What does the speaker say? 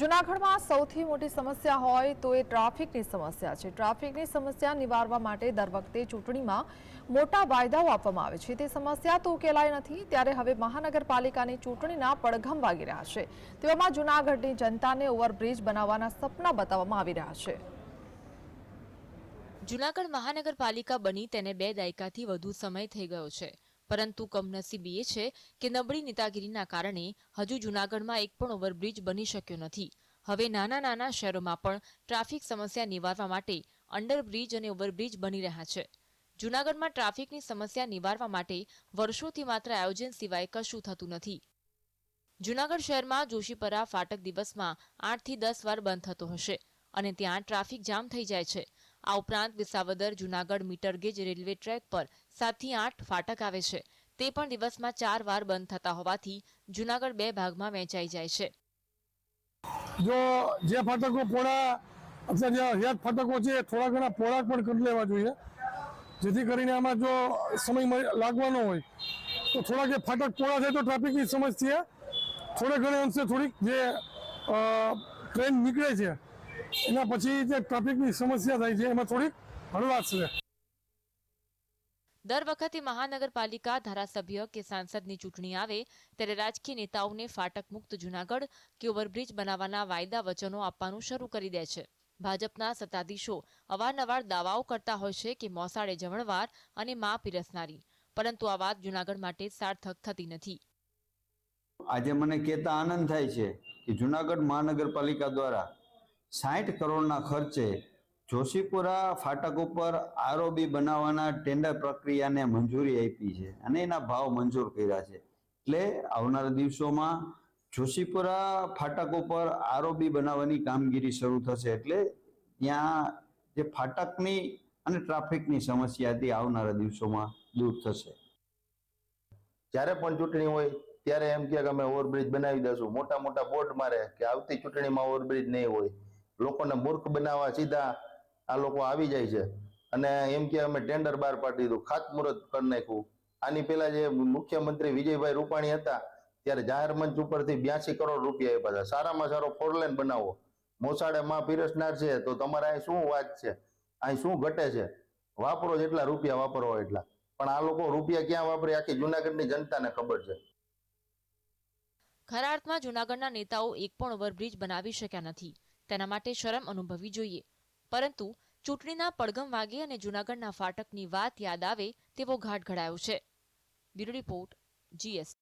જૂનાગઢમાં સૌથી મોટી સમસ્યા હોય તો એ ટ્રાફિકની સમસ્યા છે. ટ્રાફિકની સમસ્યા નિવારવા માટે દર વખતે ચૂંટણીમાં મોટા વાયદાઓ આપવામાં આવે છે. તે સમસ્યા તો ઉકેલાય નથી, ત્યારે હવે મહાનગરપાલિકાની ચૂંટણીના પડઘમ વાગી રહ્યા છે. તેવામાં જૂનાગઢની જનતાને ઓવરબ્રિજ બનાવવાના સપના બતાવવામાં આવી રહ્યા છે. જૂનાગઢ મહાનગરપાલિકા બની, તેને બે દાયકાથી વધુ સમય થઈ ગયો છે. પરંતુ કમનસીબી એ છે કે નબળી નેતાગીરીના કારણે હજુ જૂનાગઢમાં એક પણ ઓવરબ્રિજ બની શક્યો નથી. હવે નાના નાના શહેરોમાં પણ ટ્રાફિક સમસ્યા નિવારવા માટે અંડરબ્રિજ અને ઓવરબ્રિજ બની રહ્યા છે. જૂનાગઢમાં ટ્રાફિકની સમસ્યા નિવારવા માટે વર્ષોથી માત્ર આયોજન સિવાય કશું થતું નથી. જૂનાગઢ શહેરમાં જોશીપરા ફાટક દિવસમાં આઠથી દસ વાર બંધ થતો હશે અને ત્યાં ટ્રાફિક જામ થઈ જાય છે. આ ઉપરાંત Visavadar, Junagadh metre gauge railway track પર સાતથી આઠ ફાટક આવે છે. તે પણ દિવસમાં ચાર વાર બંધ થતા હોવાથી જુનાગઢ બે ભાગમાં વહેંચાઈ જાય છે. જો જે ફાટકો પોળા અથવા જે હયાત ફાટકો છે, થોડા ઘણા પોળા પણ કરી લેવા જોઈએ. જેથી કરીને આમાં જો સમય લાગવાનો હોય, તો થોડાક જે ફાટક પોળા થાય તો ટ્રાફિકની સમસ્યા, થોડે ઘણે અંશે થોડીક જે ટ્રેન નીકળે છે એના પછી જે ટ્રાફિકની સમસ્યા થાય છે એમાં થોડીક હળવાશ છે દર વખતે મહાનગરપાલિકા ધારાસભ્ય કે સાંસદની ચૂંટણી આવે ત્યારે રાજકીય નેતાઓને ફાટક મુક્ત જૂનાગઢ કે ઓવરબ્રિજ બનાવવાના વાયદા વચનો આપવાનું શરૂ કરી દે છે. ભાજપના સત્તાધીશો અવારનવાર દાવાઓ કરતા હોય છે કે મોસાળે જમણવાર અને મા પીરસનારી પરંતુ આ વાત જૂનાગઢ માટે સાર્થક થતી નથી. આજે મને કહેતા આનંદ થાય છે કે જુનાગઢ મહાનગરપાલિકા દ્વારા સાઠ કરોડના ખર્ચે જોશીપુરા ફાટક ઉપર આરઓબી બનાવવાના ટેન્ડર પ્રક્રિયાને મંજૂરી આપી છે અને એના ભાવ મંજૂર કર્યા છે. એટલે આવનારા દિવસોમાં જોશીપુરા ફાટક ઉપર આરઓબી બનાવવાની કામગીરી શરૂ થશે એટલે ત્યાં જે ફાટકની અને ટ્રાફિકની સમસ્યા હતી આવનારા દિવસોમાં દૂર થશે. જ્યારે પણ ચૂંટણી હોય ત્યારે એમ કે અમે ઓવરબ્રિજ બનાવી દઈશું. મોટા મોટા બોર્ડ મારે કે આવતી ચૂંટણીમાં ઓવરબ્રિજ નહીં હોય. લોકોને મૂર્ખ બનાવવા સીધા આ લોકો આવી જાય છે. અને એમ કે અમે ટેન્ડર બહાર પાડી દીધું, ખાતમુહૂર્ત કરી નાખ્યું. આની પહેલા જે મુખ્યમંત્રી વિજયભાઈ રૂપાણી હતા, ત્યારે જાહેર મંચ ઉપરથી બ્યાસી કરોડ રૂપિયા આપ્યા હતા. સારામાં સારો ફોરલેન બનાવો. મોસાળે માં પીરસનાર છે, તો તમારે અહીં શું વાત છે? અહીં શું ઘટે છે? વાપરો જેટલા રૂપિયા વાપરો એટલા. પણ આ લોકો રૂપિયા ક્યાં વાપરે? આખી જુનાગઢની જનતાને ખબર છે. ખરા અર્થમાં જૂનાગઢના નેતાઓ એક પણ ઓવરબ્રિજ બનાવી શક્યા નથી. તેના માટે શરમ અનુભવવી જોઈએ. પરંતુ ચૂંટણીના પડગમ વાગે અને જૂનાગઢના ફાટકની વાત યાદ આવે તેવો ઘાટ ઘડાયો છે. Bureau report GS